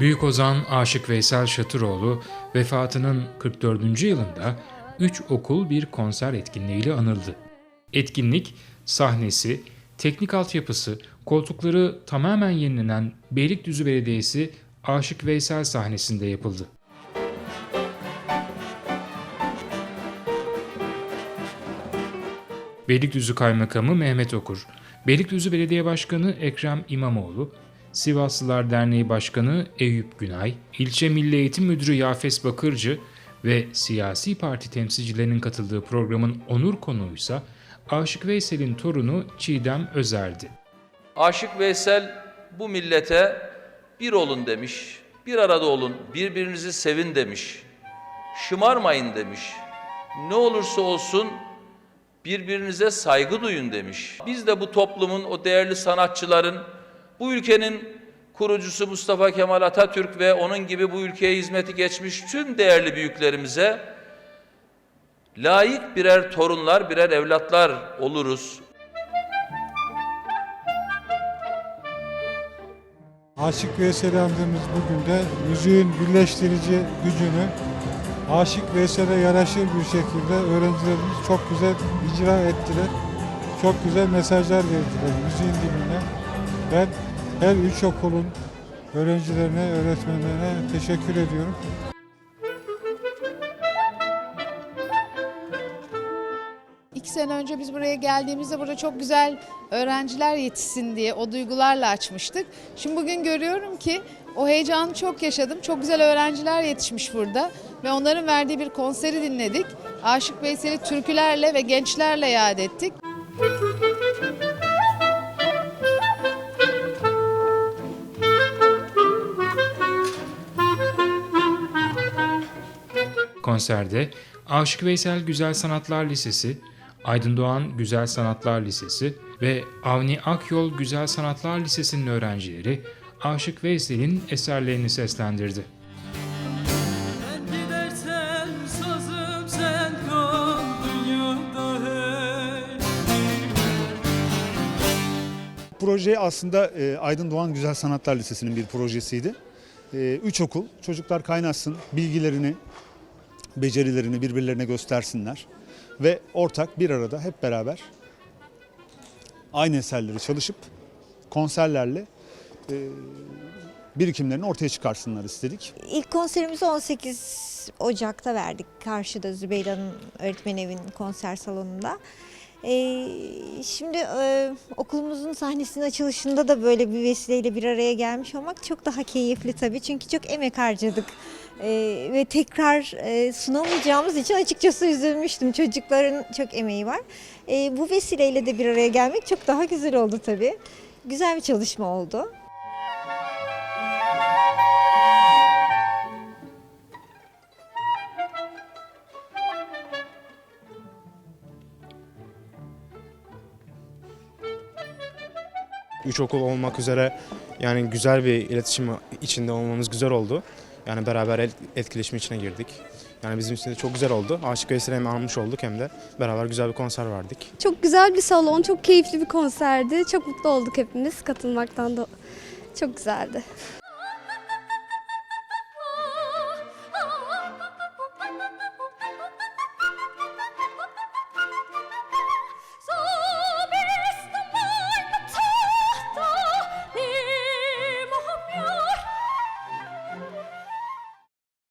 Büyük Ozan Aşık Veysel Şatıroğlu vefatının 44. yılında 3 okul bir konser etkinliğiyle anıldı. Etkinlik sahnesi, teknik altyapısı, koltukları tamamen yenilenen Beylikdüzü Belediyesi Aşık Veysel sahnesinde yapıldı. Beylikdüzü Kaymakamı Mehmet Okur, Beylikdüzü Belediye Başkanı Ekrem İmamoğlu, Sivaslılar Derneği Başkanı Eyüp Günay, İlçe Milli Eğitim Müdürü Yafes Bakırcı ve siyasi parti temsilcilerinin katıldığı programın onur konuğuysa Aşık Veysel'in torunu Çiğdem Özer'di. Aşık Veysel bu millete bir olun demiş, bir arada olun, birbirinizi sevin demiş, şımarmayın demiş. Ne olursa olsun birbirinize saygı duyun demiş. Biz de bu toplumun, o değerli sanatçıların, bu ülkenin kurucusu Mustafa Kemal Atatürk ve onun gibi bu ülkeye hizmeti geçmiş tüm değerli büyüklerimize layık birer torunlar, birer evlatlar oluruz. Aşık Veysel'i andığımız bugün de müziğin birleştirici gücünü Aşık Veysel'e yaraşır bir şekilde öğrencilerimiz çok güzel icra ettiler. Çok güzel mesajlar verdiler müziğin diline. Ben her üç okulun öğrencilerine, öğretmenlerine teşekkür ediyorum. İki sene önce biz buraya geldiğimizde burada çok güzel öğrenciler yetişsin diye o duygularla açmıştık. Şimdi bugün görüyorum ki o heyecanı çok yaşadım. Çok güzel öğrenciler yetişmiş burada ve onların verdiği bir konseri dinledik. Aşık Veysel'i türkülerle ve gençlerle yad ettik. Konserde Aşık Veysel Güzel Sanatlar Lisesi, Aydın Doğan Güzel Sanatlar Lisesi ve Avni Akyol Güzel Sanatlar Lisesi'nin öğrencileri Aşık Veysel'in eserlerini seslendirdi. Proje aslında e, Aydın Doğan Güzel Sanatlar Lisesi'nin bir projesiydi. E, üç okul, çocuklar kaynaşsın, bilgilerini, becerilerini birbirlerine göstersinler. Ve ortak bir arada hep beraber aynı eserleri çalışıp konserlerle e, birikimlerini ortaya çıkarsınlar istedik. İlk konserimizi 18 Ocak'ta verdik. Karşıda Zübeyda'nın öğretmen evinin konser salonunda. Ee, şimdi e, okulumuzun sahnesinin açılışında da böyle bir vesileyle bir araya gelmiş olmak çok daha keyifli tabii. Çünkü çok emek harcadık. Ee, ve tekrar e, sunamayacağımız için açıkçası üzülmüştüm. Çocukların çok emeği var. Ee, bu vesileyle de bir araya gelmek çok daha güzel oldu tabii. Güzel bir çalışma oldu. Üç okul olmak üzere yani güzel bir iletişim içinde olmamız güzel oldu. Yani beraber etkileşim içine girdik. Yani bizim için de çok güzel oldu. Aşık Veysel'i hem anmış olduk hem de beraber güzel bir konser verdik. Çok güzel bir salon, çok keyifli bir konserdi. Çok mutlu olduk hepimiz katılmaktan da. Çok güzeldi.